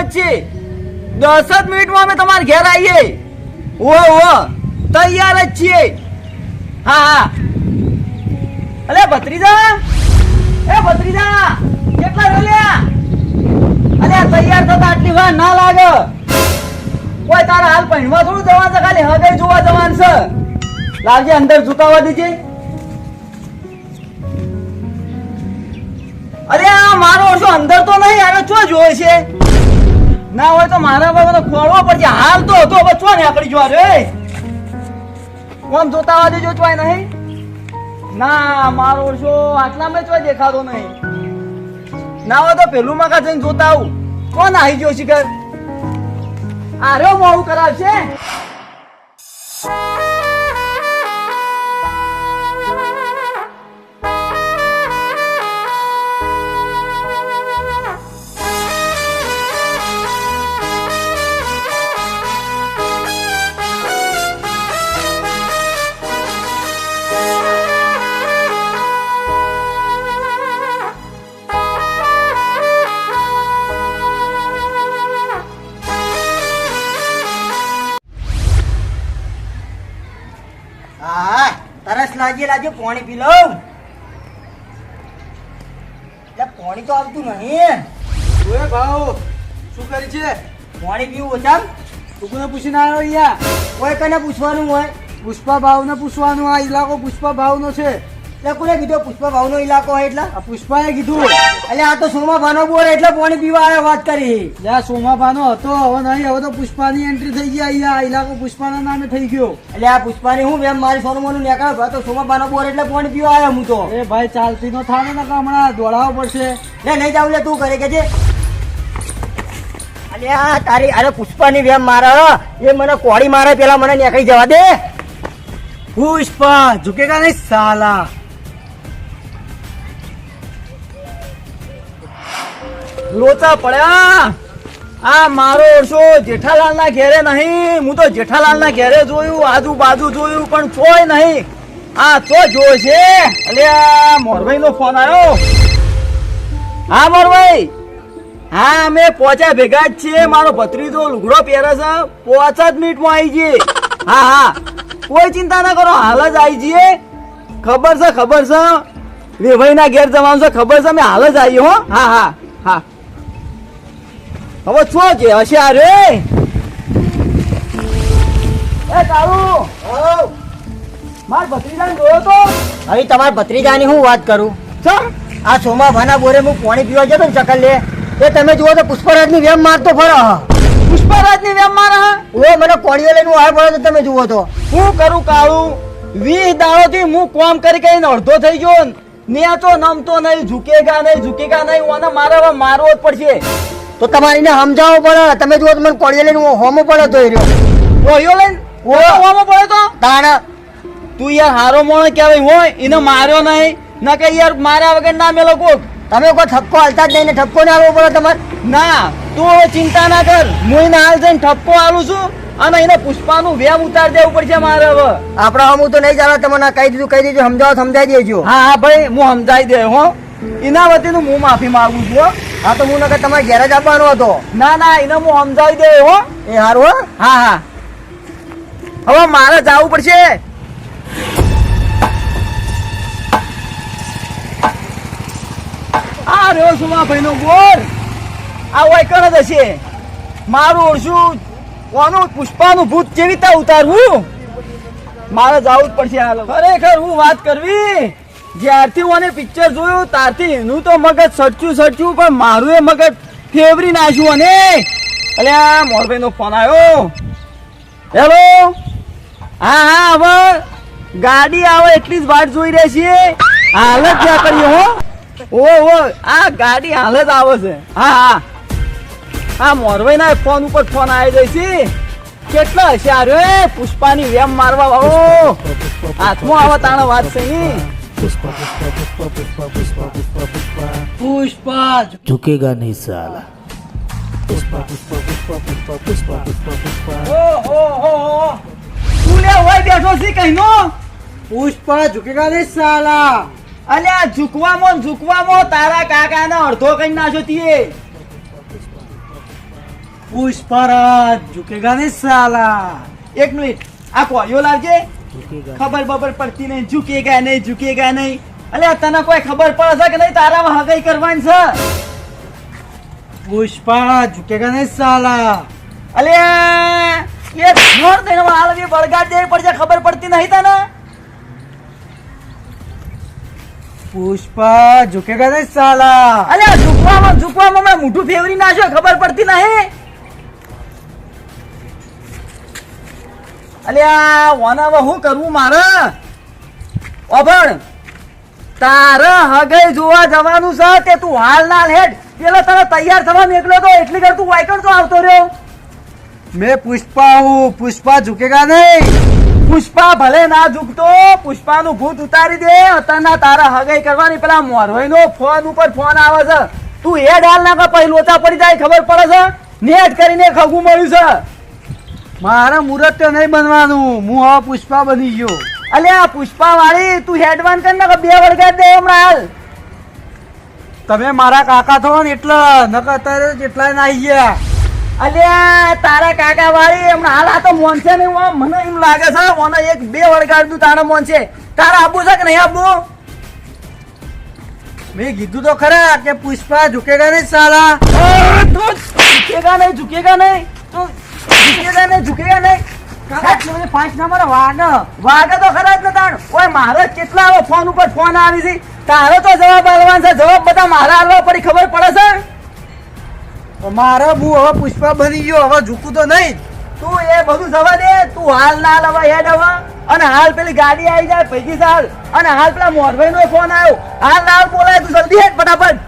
છે. દસ જ મિનિટમાં અમે તમારા ઘેર આવીએ. ઓ ઓ તૈયાર જ છીએ. હા હા. અલે, ભત્રીજા. એ, ભત્રીજા, કેટલા રોલ્યા અલે તૈયાર થતા આટલી વાર ના લાગે. કોઈ તારા હાલ પહેણવા થોડું જવાનું છે ખાલી હવે જોવા જવાનું છે. લાવજે, અંદર ઝુકાવા દેજે. અરે, આ મારો શું અંદર તો નહીં, આને શું જોવે છે? ના હોય તો મારા પર મને ખોળવો પડશે. હાલ તો હતો, હવે ચો ને આકડી જોવા રે કોમ જોતા વાજે ચોય નહીં? ના, મારો ઓછો આટલામાં ચોય દેખાતો નહીં. ના હોય તો પેલું મકા જઈને જોતા આવું. કોણ આવી ગયો શિખર આરે મોડું કરાવશે? તરસ લાગી પાણી પી લઉં. એટલે પાણી તો આવતું નહીં. ઓએ ભાવ શું કરી છે? પાણી પીવું ઓછા તું પૂછીને આવ્યો અહીંયા. કોઈ કને પૂછવાનું હોય? પુષ્પા ભાવને પૂછવાનું આ ઇલાકો પુષ્પા ભાવનો છે. એટલે કોને કીધું પુષ્પા ભાવનો ઇલાકો હોય એટલે? પુષ્પાએ કીધું. એટલે આ તો સોમા ભાનો બોર એટલે પાણી પીવા આવ્યો વાત કરી. જ્યાં સોમાભાનો હતો હવે નહીં હવે તો પુષ્પાની એન્ટ્રી થઈ ગઈ અહીંયા આ ઇલાકો પુષ્પાના નામે થઈ ગયો. એટલે આ પુષ્પાની હું બેમ મારી સોનમોનું નીકળ્યો તો સોમા ભાનો બોર એટલે પાણી પીવા આવ્યો હું તો. એ ભાઈ ચાલતી નો થાય ને હમણાં દોડાવવો પડશે. લે નહીં જાવ લે તું કરે કે છે અલે આ તારી અરે પુષ્પાની વેમ મારા એ મને કોળી મારે પેલા મને નેકાઈ જવા દે. પુષ્પા ઝુકેગા નહીં સાલા. લોચા પડ્યા. આ મારો ઓરસો જેઠાલાલ ના ઘેરે નહીં. હું તો જેઠાલાલ ના ઘેરે જોયું, આજુબાજુ જોયું, પણ ચોય નહીં. આ તો જોય છે. અલે, આ મોરભાઈ નો ફોન આવ્યો. હા, મોરભાઈ. હા, અમે પોચા ભેગા જ છીએ. મારો ભત્રીજો લુગડો પહેરે છે. પોચ જ મિનિટમાં આવી જઈએ હા હા. કોઈ ચિંતા ના કરો, હાલ જ આવી જઈએ ખબર છે ખબર છે. વેભાઈ ના ઘેર જવાનું છે, ખબર છે. અમે હાલ જ આવીએ હો. હા હા હા. હવે છો છે હશે આ રે એ તારું માર ભત્રીજાને જોયો તો? હવે તમારા ભત્રીજાની હું વાત કરું? ચમ! આ સોમા ભાના બોરે હું પાણી પીવા જતો ને ચકલ લે. એ તમે જુઓ તો પુષ્પરાજની વેમ મારતો ફરો. પુષ્પરાજની વેમ મારા ઓ મને કોળીઓ લઈને આ પડે તો તમે જુઓ તો. હું કરું કાળું? વીસ દાડોથી હું કોમ કરી કરીને અડધો થઈ ગયો તો નમતો નહીં ઝુકેગા નહીં ઝુકેગા નહીં ઓને મારે હવે મારવો જ પડશે. તો તમારે એને સમજાવવો પડે. તમે જુઓ તો મને કોળીઓ લઈને હોમો પડે તો રહ્યો. ઓયો લઈને હોમો? પડે તો? તાણા. તું યાર હારો મોણો કહેવાય હોય એને માર્યો નહીં. ના કે યાર માર્યા વગર ના મેલો કોક. તમે કોઈ ઠપકો હાલતા જ નહીં ને ઠપકો ના આવવો પડે તમારે? ના તું હવે ચિંતા ના કર. હું એને હાલ જઈને ઠપકો આલું છું અને એને પુષ્પાનું વેમ ઉતાર દેવું પડશે મારે હવે. આપણા હમું તો નહીં ચાલે તમને કહી દીધું કહી દીધું સમજાવો સમજાવી દેજો. હા હા ભાઈ હું સમજાવી દે હો. એના વતીનું હું માફી માંગુ છું, હા. તો હું નકર તમારે ઘેર જ આવવાનો હતો. ના ના, એને હું સમજાવી દે, હો. એ હારું, હો. હા હવે મારે જવું પડશે. આ રહ્યો સુમા ભાઈ નો બોર આ વૈકણ જ હશે. મારું ઓળશું. કોનું પુષ્પાનું ભૂત કેવી રીતે ઉતારવું? મારે જવું જ પડશે હાલ. ખરેખર હું વાત કરવી? જ્યારથી હું પિક્ચર જોયું, ત્યારથી એનું તો મગજ સચ્યું સચ્યું પણ મારું એ મગજ ફેવરી નાખ્યું અને મોરભાઈ નો ફોન આવ્યો. હેલો હા હા, હવે ગાડી આવે એટલી જ વાટ જોઈ રહી છીએ હાલ જ ત્યાં કરીએ હો. ઓ ઓ, આ ગાડી હાલ જ આવે છે. હા હા. હા મોરભાઈ ના ફોન ઉપર ફોન આવી જાય છે. કેટલા હશે આ રે પુષ્પાની વેમ મારવા વાળો. હાથમાં આવે તાણે વાત છે ઈ. પુષ્પા झुकेगा नहीं साला ઓ હો હો હો તું લે હોય બેઠો છે કઈનો પુષ્પા ઝુકેગા નહીં સાલા અલ્યા ઝુકવામાં ને ઝુકવામાં તારા કાકાને અડધો કઈ નાખ્યો તીએ પુષ્પરાજ ઝુકેગા નહીં સાલા એક મિનિટ આ કોળીઓ લાવજે झुकेगा ખબર બબર પડતી નહીં, ઝૂકેગા નહીં ઝૂકેગા નહીં. અલે, તને કોઈ ખબર પડે છે કે નહીં? તારામાં હગાઈ કરવાની છે? પુષ્પા, ઝુકેગા નહીં સાલા. અલે, એ ઘર દઈને હાલ બી બળગાડ દેવી પડશે ખબર પડતી નહીં તને? પુષ્પા, ઝુકેગા નહીં સાલા. અલ્યા ઝૂકવામાં ઝૂકવામાં મેં મોઢું ફેવરી નાખ્યો, ખબર પડતી નહીં? અલ્યા વાનામાં શું કરવું મારે? ઓભણ તારે હગઈ જોવા જવાનું છે તે તું હાલ ના હેડ. પેલો તને તૈયાર થવા નીકળ્યો તો એટલી કર તું વાયકણ તો આવતો રહ્યો. મેં પુષ્પા હું પુષ્પા ઝૂકેગા નહીં. પુષ્પા ભલે ના ઝૂકતો પુષ્પાનું ભૂત ઉતારી દે અત્યારના તારા હગાઈ કરવાની પેલા મોરવાઈનો ફોન ઉપર ફોન આવે છે. તું એ ડાલ ના પછી લોચા પડી જાય ખબર પડે છે? નેટ કરીને ખગું મળ્યું છે. મારા મુહૂર્ત તો નહીં બનવાનું. હું હવે પુષ્પા બની ગયો. અલ્યા પુષ્પા વાળી તું હેડવાન કર ને બે વળગાડ દે હમણાં હાલ. તમે મારા કાકા થો ને એટલે નકર અત્યારે જેટલા ના ગયા. અલ્યા તારા કાકા વાળી હમણાં હાલ આ તો મોનશે ને. મને એમ લાગે છે, મને એક બે વળગાડ દઉં તારા મોનશે તારા આબુ છે કે નહીં આબુ મેં કીધું તો ખરા કે પુષ્પા ઝુકેગા નહીં તું ઝુકેગા નહીં ઝુકેગા નહીં. તું ઝુકેગા નહીં. ઝુકેગા નહીં પાંચ નંબર વાગ વાગે તો ખરા જ ને ઓય મારે કેટલા હવે ફોન ઉપર ફોન આવી છે? તારે તો જવાબ આલવાનો છે. જવાબ બધા મારા આલવા પડી ખબર પડે છે? મારે હું હવે પુષ્પા બની ગયો હવે ઝૂકું તો નહીં. તું એ બધું જવા દે. તું હાલ ના લવા હેડ હવે. અને હાલ પેલી ગાડી આવી જાય પૈકી હાલ. અને હાલ પેલા મોરભાઈ નો ફોન આવ્યો. હાલ ના બોલાય તું જલ્દી હેડ ફટાફટ.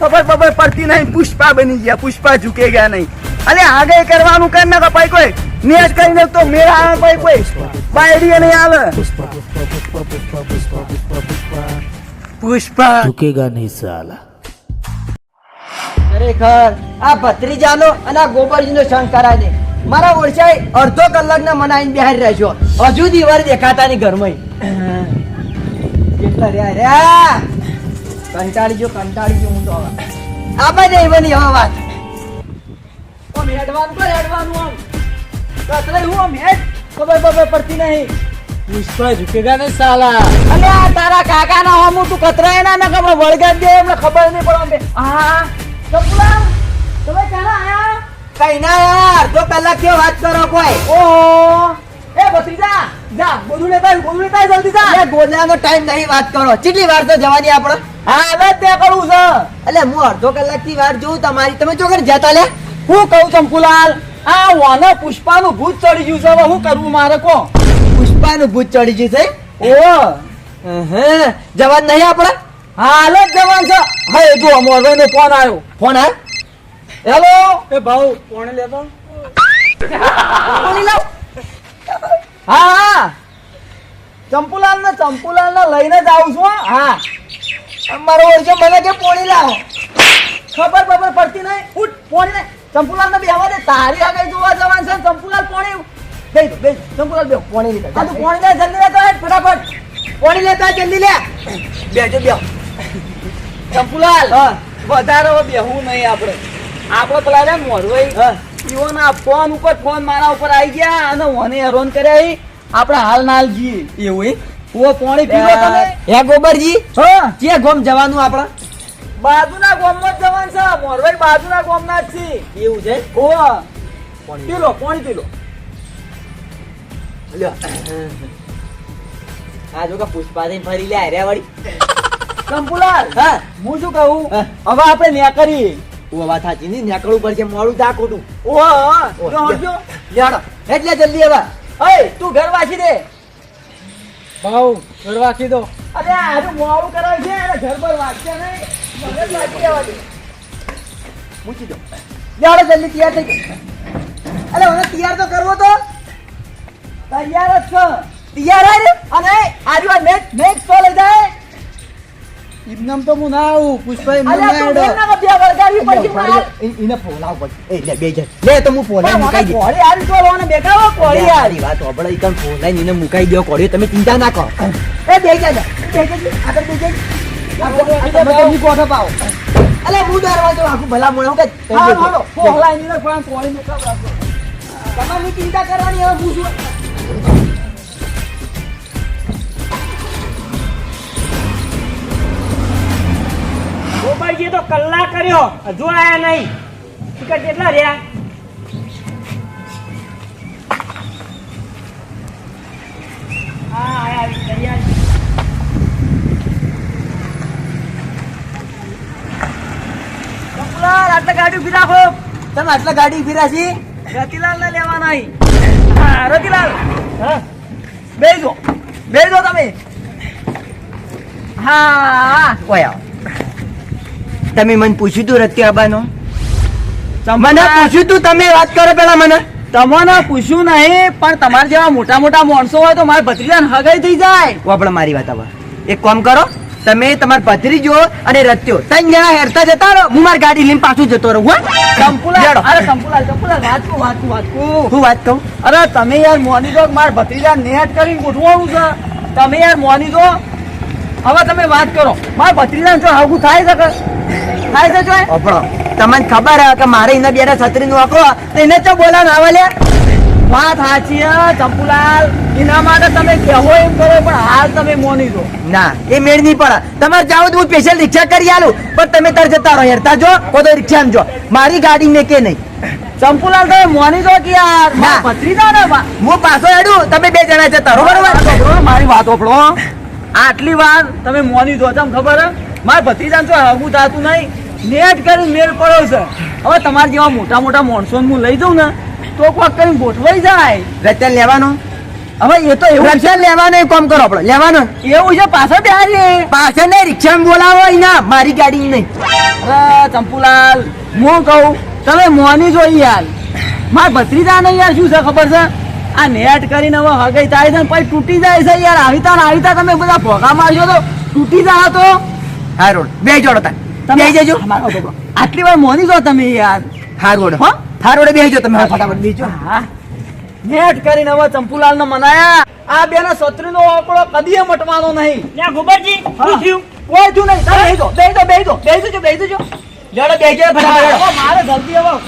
ખબર બબર પડતી નહીં. પુષ્પા બની ગયા. પુષ્પા ઝૂકે ગયા નહીં. અને આગળ કરવાનું કર નાખો ભાઈ કોઈ. મેચ કરીને તો મેળા ભાઈ કોઈ. બાયડી નહીં આવે પુષ્પા. ઝુકેગા નહીં સાલા. ખરેખર આ ભત્રીજાનો અને આ ગોબરજીનો સંગ કરાય દે મારા ઓળસાએ અડધો કલાકના મનાઈને બિહાર રહેશો હજુ દીવાર દેખાતા ની ઘરમાં કેટલા રહ્યા રહ્યા. કંટાળી જો કંટાળી જો હું તો હવે. આપણે નહીં બની હવે વાત. આમ હેડવાનું કર હેડવાનું આમ. કતરાય હું આમ હેડ? ખબર પડતી નહીં. પુષ્પા ઝુકેગા નહીં સાલા. અલે આ તારા કાકા ના હોમ તું કતરાય ના ના ખબર વળગાડ દે એમને ખબર નહીં પડે હા. ચપલા તમે ક્યાં આયા? કઈ ના યાર અડધો કલાકથી વાત કરો કોઈ. ઓહો. એ ભત્રીજા જા બધું લેતા બધું લેતા જલ્દી જા. અરે ટાઈમ નહીં વાત કરો. કેટલી વાર તો જવાની આપણે? હા હવે તે કરું છે. એટલે હું અડધો કલાકથી વાર જોઉં તમારી તમે ચોકર જતા લે હું કહું ચંપુલાલ આ વાના પુષ્પાનું ભૂત ચડી ગયું છે હવે હું કરવું મારે કો પુષ્પાનું ભૂત ચડી ગયું છે? ઓ હે. જવાન નહીં આપણે? હાલ જ જવાન છે. હા જો મોરભાઈ નો ફોન આવ્યો. ફોન આ હેલો? એ ભાઉ કોણે લેતો. બોલી લાવ હા હા. ચંપુલાલ ને ચંપુલાલ ને લઈને જ આવું છું હા. મારો ઓળખો મને કે પોણી લાવો? ખબર ખબર પડતી નહીં? ઉઠ પોણી ને ચંપુલાલ ને બેહવા દે તારી આગળ જોવા જવાનું છે ને પોણી બેસ બેસ ચંપુલાલ બેહો પોણી લીધા આ તું પોણી લે જલ્દી લેતો હેડ ફટાફટ. પોણી લેતા જલ્દી લે. બેજો બેહો. ચંપુલાલ વધારે હવે બેહવું નહીં આપણે. આપણે પેલા રે મોરવાઈ ઈઓના ફોન ઉપર ફોન મારા ઉપર આવી ગયા અને મને હેરાન કર્યા. આપણે હાલ નાલ જઈએ. એવું? ઓ પોણી પીવો તમે? હે ગોબરજી. હા. જે ગોમ જવાનું આપણા? બાજુના ગામમાં જ જવાનું છે. મોરવાઈ બાજુના ગામના જ છે એવું છે? ઓ પીલો પોણી પીલો આ જો કે પુષ્પા થઈને ફરી લે આર્યા વળી. કંપુલાલ હા. હું શું કહું? હવે આપણે ન્યા કરીએ ઓ વાત સાચી નહીં. નીકળવું પડશે. મોડું તા ખોટું ઓ હા જો. હટજો. લેડો એટલે જલ્દી હવે. ઓય તું ઘર વાંચી દે. ભાઉ ઘર વાસી દો. અરે આજુ મોડું કરાય છે ઘર પર વાંચશે નહીં. મૂકી દો જાડો જલ્દી તૈયાર થઈ ગયો અલે મને તૈયાર તો કરવો તો તૈયાર જ છો તૈયાર આય અને આજુ આ નેટ નેટ તો લઈ જાય ઇમનામ તો હું ના આવું પુષ્પા ઇમનામ ના તું હેડો. બેન ના બે વળગાડવી પડશે મારે. એને ફોલાવ પડશે એ લે બે જણ લે તો હું ફોલાઈ મુકાઈ દઉં કોળી આરી તો લોને બેઠા કોળી આરી વાત હોભળો ઈ કામ ફોલાઈ એને મુકાઈ દો કોળી તમે ચિંતા ના કરો એ બે જા બે જા આગળ બે જા આ ચિંતા કરવાની હવે હું છું ગોપાલજીએ તો કલાક કર્યો, હજુ આયા નહીં. ટિકટ કેટલા રહ્યા? ગાડી ઊભી રાખો. તમે આટલા ગાડી ઊભી રાખી રતિલાલ ને લેવાના. હા રતિલાલ. હા. બેસજો બેસજો તમે. હા કોયા તમે મને પૂછ્યું તું રત્યાબાનો મને પૂછ્યું તું તમે વાત કરો પેલા મને. તમને પૂછ્યું નહીં પણ તમારા જેવા મોટા મોટા માણસો હોય તો મારા ભત્રીજાને હગાઈ થઈ જાય. વાપડો મારી વાત હવે એક કામ કરો. તમે તમાર ભત્રીજો અને રત્યો ત્રણ જણા હેરતા જતા રહો. હું મારી ગાડી લઈને પાછું જતો રહું લેડો. અરે કંકુલાલ કંકુલાલ વાંચું વાંચું વાંચું. હું વાત કહું? અરે તમે યાર મોની દો મારા ભત્રીજા નેટ કરીને ગોઠવાનું છે. તમે યાર મોની દો હવે તમે વાત કરો. માર ભત્રીજા જો આવું થાય છે થાય છે જો વાપડો તમને ખબર હે કે મારે એના બેના છત્રી નું આખો તો એને તો બોલા ના લે. વાત સાચી હે ચંપુલાલ એના માટે તમે કહેવો એમ કરો પણ હાલ તમે મોની દો ના એ મેળ નહીં પડે. તમારે જાવ તો હું સ્પેશિયલ રિક્ષા કરી આલું પણ તમે તાર જતા રહો હેરતા જો કો તો રિક્ષામાં જો. મારી ગાડી ને કે નહીં. ચંપુલાલ તમે મોની દો કે યાર ના. પથરી દો ને હું પાછો હેડું તમે બે જણા જતા રહો બરોબર? મારી વાત ઓપડો આટલી વાર તમે મોની દો તમને ખબર મારા ભત્રીજા તો હગું થતું નહીં. નેટ કરી મેળ પડ્યો છે. હવે તમારા જેવા મોટા મોટા માણસો હું લઈ જાઉં ને તો કોક કરીને ગોઠવાઈ જાય. રચન લેવાનો? હવે એ તો એવું છે. લેવાનો કામ કરો આપણે. લેવાનો. એવું છે? પાછળ બેહારીએ. પાછળ ને રિક્ષા બોલાવો એના મારી ગાડી નહીં. ચંપુલાલ હું કહું તમે મોની જો યાર. મારા ભત્રીજા ને યાર શું છે ખબર છે? આ નેટ કરીને હવે હગાઈ થાય છે પછી તૂટી જાય છે યાર. આવીતા આવી આવીતા તમે બધા ભોગા મારજો તો તૂટી જાય તો. હા રોડ. બે જોડો તાર તમે જજો. આટલી વાર મોની જો તમે યાર. હા રોડ. હો? હા રોડ તમે ફટાફટ. બીજો. હા. નેટ કરીને હવે ચંપુલાલ ને મનાયા. આ બે ના શત્રુ નો આંકડો કદી મટવાનો નહીં. ગોબરજી શું થયું? કોઈ થયું નહીં. તારે બેસી દો બેસી દો બેસી દો બેસી જો બેસી જો લેડો બેસી મારે જલ્દી આવો